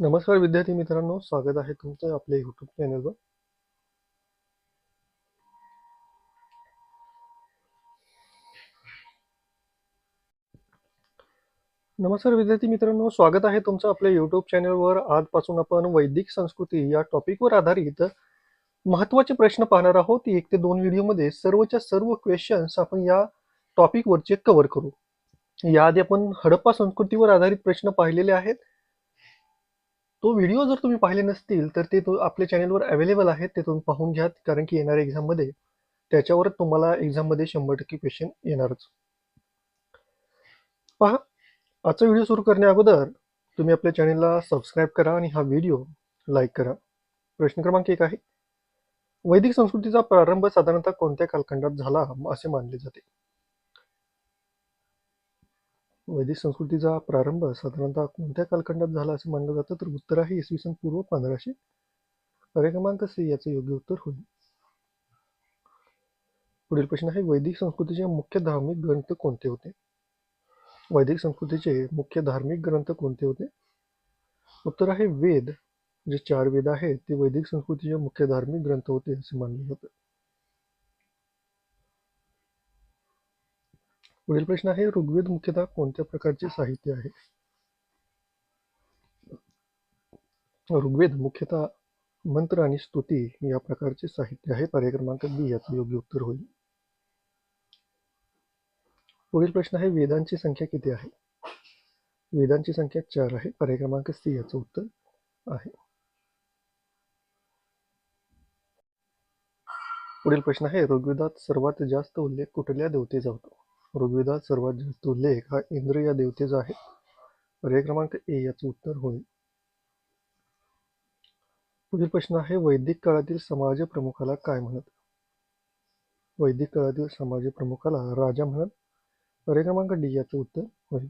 नमस्कार विद्यार्थी मित्रांनो स्वागत आहे तुमचं आपल्या युट्यूब चॅनलवर नमस्कार विद्यार्थी मित्रांनो स्वागत आहे तुमचं आपल्या युट्यूब चॅनलवर आजपासून आपण वैदिक संस्कृती या टॉपिकवर आधारित महत्त्वाचे प्रश्न पाहणार आहोत. एक ते दोन व्हिडिओमध्ये सर्वच्या सर्व क्वेश्चन्स आपण या टॉपिकवरचे कव्हर करू. याआधी आपण हडप्पा संस्कृतीवर आधारित प्रश्न पाहिलेले आहेत. तो व्हिडिओ जर तुम्ही पाहिले नसतील तर ते तो आपल्या चॅनलवर अवेलेबल आहेत ते तुम्ही पाहून घ्या कारण की येणाऱ्या एक्झाममध्ये त्याच्यावर तुम्हाला एक्झाममध्ये शंभर टक्के क्वेश्चन येणारच. पहा आजचा व्हिडिओ सुरू करण्या अगोदर तुम्ही आपल्या चॅनलला सबस्क्राईब करा आणि हा व्हिडिओ लाईक करा. प्रश्न क्रमांक एक आहे वैदिक संस्कृतीचा प्रारंभ साधारणतः कोणत्या कालखंडात झाला असे मानले जाते? वैदिक संस्कृतीचा प्रारंभ साधारणतः कोणत्या कालखंडात झाला असं मानलं जातं? तर उत्तर आहे इसवी सन पूर्व पंधराशे पर्याय क्रमांक सी याचं योग्य उत्तर होईल. पुढील प्रश्न आहे वैदिक संस्कृतीचे मुख्य धार्मिक ग्रंथ कोणते होते? वैदिक संस्कृतीचे मुख्य धार्मिक ग्रंथ कोणते होते? उत्तर आहे वेद. जे चार वेद आहेत ते वैदिक संस्कृतीचे मुख्य धार्मिक ग्रंथ होते असे मानले जाते. पुढील प्रश्न आहे ऋग्वेद मुख्यतः कोणत्या प्रकारचे साहित्य आहे? ऋग्वेद मुख्यतः मंत्र आणि स्तुती या प्रकारचे साहित्य आहे. पर्याय क्रमांक बी याचं योग्य उत्तर होईल. पुढील प्रश्न आहे वेदांची संख्या किती आहे? वेदांची संख्या चार आहे. पर्याय क्रमांक सी याचं उत्तर आहे. पुढील प्रश्न आहे ऋग्वेदात सर्वात जास्त उल्लेख कुठल्या देवतेचा होतो? ऋग्वेदात सर्वात जास्त उल्लेख हा इंद्र या देवतेचा आहे. पर्याय क्रमांक ए याचं उत्तर होईल. पुढील प्रश्न आहे वैदिक काळातील समाज प्रमुखाला काय म्हणत? वैदिक काळातील समाज प्रमुखाला राजा म्हणत? पर्याय क्रमांक डी याचं उत्तर होईल.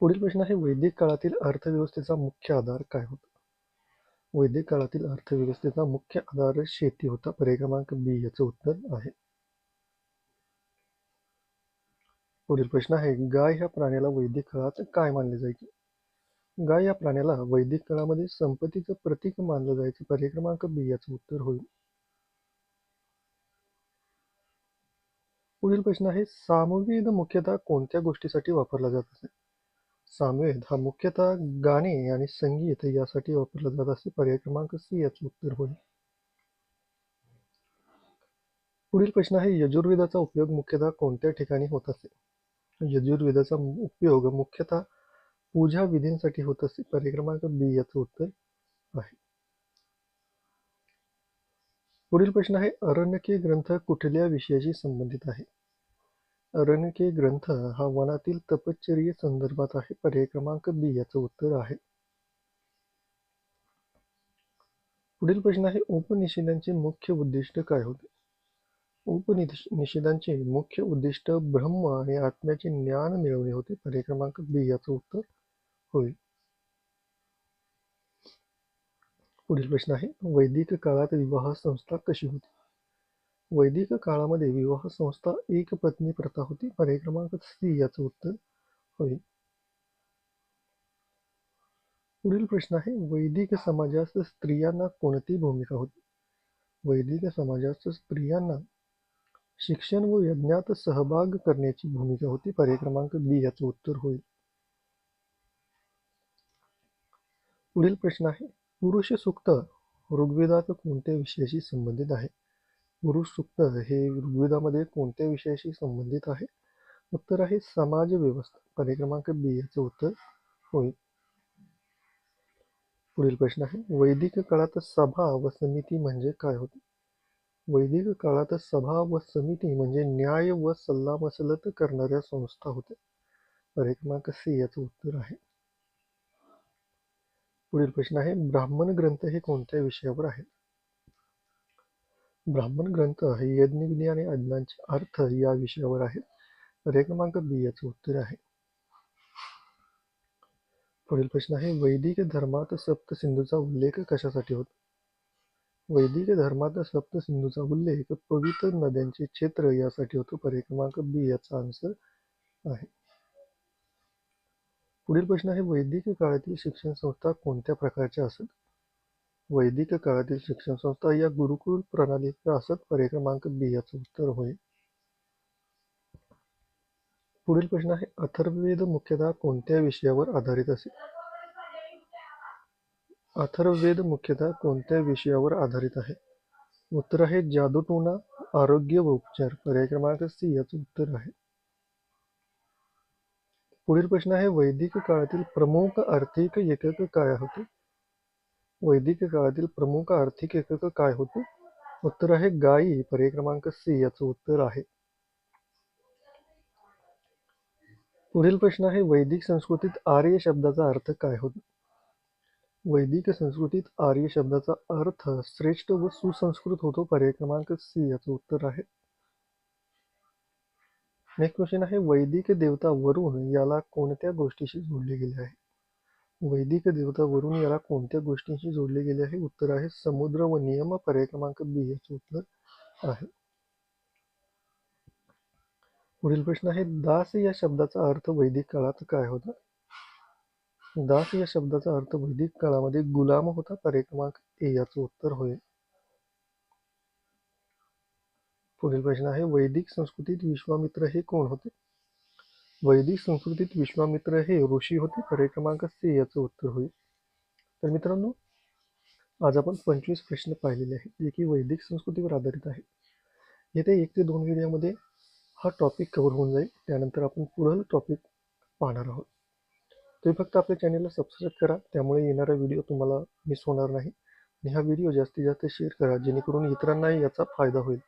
पुढील प्रश्न आहे वैदिक काळातील अर्थव्यवस्थेचा मुख्य आधार काय होता? वैदिक काळातील अर्थव्यवस्थेचा मुख्य आधार शेती होता. पर्याय क्रमांक बी याचं उत्तर आहे. पुढील प्रश्न आहे गाय ह्या प्राण्याला वैदिक काळात काय मानले जायचे? गाय या प्राण्याला वैदिक काळामध्ये संपत्तीचं प्रतीक मानलं जायचं. पर्याय क्रमांक बी याचं उत्तर होईल. पुढील प्रश्न आहे सामवेद मुख्यतः कोणत्या गोष्टीसाठी वापरला जात असे? सामवेद हा मुख्यतः गाणे आणि संगीत यासाठी वापरला जात असे. पर्याय क्रमांक सी याचं उत्तर होईल. पुढील प्रश्न आहे यजुर्वेदाचा उपयोग मुख्यतः कोणत्या ठिकाणी होत असे? यजुर्वेदाचा उपयोग मुख्यतः पूजा विधींसाठी होत असे पर्याय क्रमांक बी याचं उत्तर आहे. पुढील प्रश्न आहे अरण्यके ग्रंथ कुठल्या विषयाशी संबंधित आहे? अरण्यके ग्रंथ हा वनातील तपश्चर्य संदर्भात आहे. पर्याय क्रमांक बी याचं उत्तर आहे. पुढील प्रश्न आहे उपनिषदांचे मुख्य उद्दिष्ट काय होते? उपनिषदांचे मुख्य उद्दिष्ट ब्रह्म आणि आत्म्याचे ज्ञान मिळवणे होते. पर्याय क्रमांक बी याचं उत्तर होईल. पुढील प्रश्न आहे वैदिक काळात विवाह संस्था कशी होती? वैदिक काळामध्ये विवाह संस्था एक पत्नी प्रथा होती. पर्याय क्रमांक सी याचं उत्तर होईल. पुढील प्रश्न आहे वैदिक समाजात स्त्रियांना कोणती भूमिका होती? वैदिक समाजात स्त्रियांना शिक्षण व यज्ञात सहभाग करण्याची भूमिका होती. पर्याय क्रमांक बी याचं उत्तर होईल. पुढील प्रश्न आहे. पुरुष सुक्त ऋग्वेदात कोणत्या विषयाशी संबंधित आहे? पुरुष सूक्त हे ऋग्वेदामध्ये कोणत्या विषयाशी संबंधित आहे? उत्तर आहे समाज व्यवस्था. पर्याय क्रमांक बी याचं उत्तर होईल. पुढील प्रश्न आहे. वैदिक काळात सभा व समिती म्हणजे काय होते? वैदिक काळात सभा व समिती म्हणजे न्याय व सल्लामसलत करणाऱ्या संस्था होत्या. पर्याय सी याचं उत्तर आहे. पुढील प्रश्न आहे ब्राह्मण ग्रंथ हे कोणत्या विषयावर आहेत? ब्राह्मण ग्रंथ हे यज्ञविधी आणि अज्ञांचे अर्थ या विषयावर आहेत. रेखमांक बी याचं उत्तर आहे. पुढील प्रश्न आहे वैदिक धर्मात सप्तसिंधूचा उल्लेख कशासाठी होता? वैदिक धर्मात सप्तसिंधूचा उल्लेख पवित्र नद्यांचे क्षेत्र यासाठी होतो. पर्याय क्रमांक बी याचा आन्सर आहे. पुढील प्रश्न आहे वैदिक काळातील शिक्षण संस्था कोणत्या प्रकारच्या असत? वैदिक काळातील शिक्षण संस्था या गुरुकुल प्रणालीच्या असत? पर्याय क्रमांक बी याचं उत्तर होय. पुढील प्रश्न आहे अथर्ववेद मुख्यतः कोणत्या विषयावर आधारित असेल अथर्ववेद मुख्यतः कोणत्या विषयावर आधारित आहे? उत्तर आहे जादूटोना आरोग्य व उपचार. पर्याय क्रमांक सी याचं उत्तर आहे. पुढील प्रश्न आहे वैदिक काळातील प्रमुख आर्थिक एकक काय होते? वैदिक काळातील प्रमुख आर्थिक एकक काय होते? उत्तर आहे गायी. पर्याय क्रमांक सी याचं उत्तर आहे. पुढील प्रश्न आहे वैदिक संस्कृतीत आर्य शब्दाचा अर्थ काय होतो? वैदिक संस्कृतीत आर्य शब्दाचा अर्थ श्रेष्ठ व सुसंस्कृत होतो. पर्याय क्रमांक सी याचं उत्तर आहे. नेक्स्ट क्वेश्चन आहे. वैदिक देवता वरुण याला कोणत्या गोष्टीशी जोडले गेले आहे? वैदिक देवता वरुण याला कोणत्या गोष्टींशी जोडले गेले आहे? उत्तर आहे. समुद्र व नियम. पर्याय क्रमांक बी याचे उत्तर आहे. पुढील प्रश्न आहे. दास या शब्दाचा अर्थ वैदिक काळात काय होता? दास या शब्दाचा अर्थ वैदिक काळामध्ये गुलाम होता पर्याय क्रमांक ए याचं उत्तर होय. पुढील प्रश्न आहे वैदिक संस्कृतीत विश्वामित्र हे कोण होते? वैदिक संस्कृतीत विश्वामित्र हे ऋषी होते पर्याय क्रमांक सी याचं उत्तर होईल तर मित्रांनो आज आपण पंचवीस प्रश्न पाहिलेले आहेत जे की वैदिक संस्कृतीवर आधारित आहे येथे एक ते दोन व्हिडिओमध्ये हा टॉपिक कव्हर होऊन जाईल त्यानंतर आपण पुढील टॉपिक पाहणार आहोत. तुम्ही फक्त आपल्या चॅनलला सबस्क्राईब करा. त्यामुळे येणारा व्हिडिओ तुम्हाला मिस होणार नाही. आणि हा व्हिडिओ जास्तीत जास्त शेअर करा. जेणेकरून इतरांनाही याचा फायदा होईल.